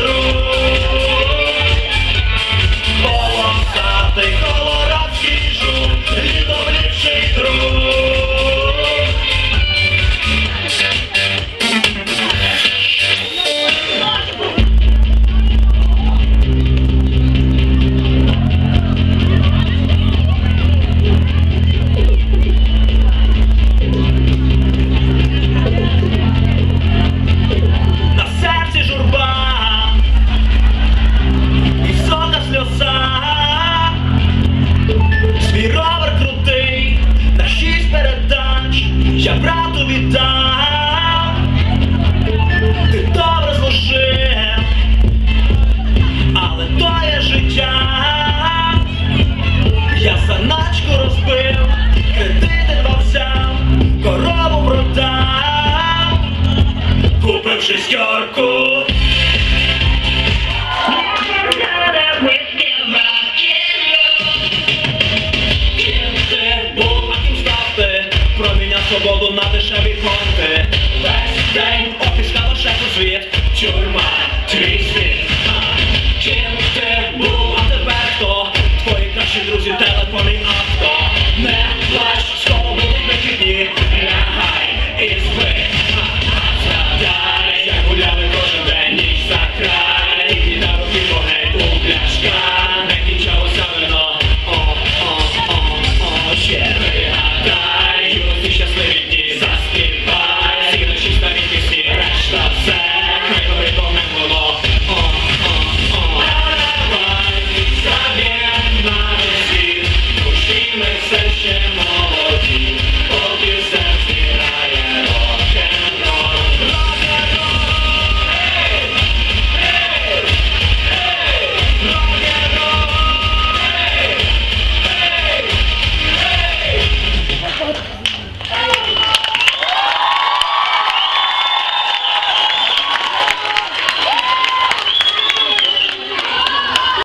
through. Да, ти добре служив, але твоє життя я саначку розбив, кредити два корову продав, купив шістьорку. Свободу на дешеві понти. Весь день офіскала шефу звіт, тюрма, твій світ. Ким ти був, а тепер хто? Твої кращі друзі, телефони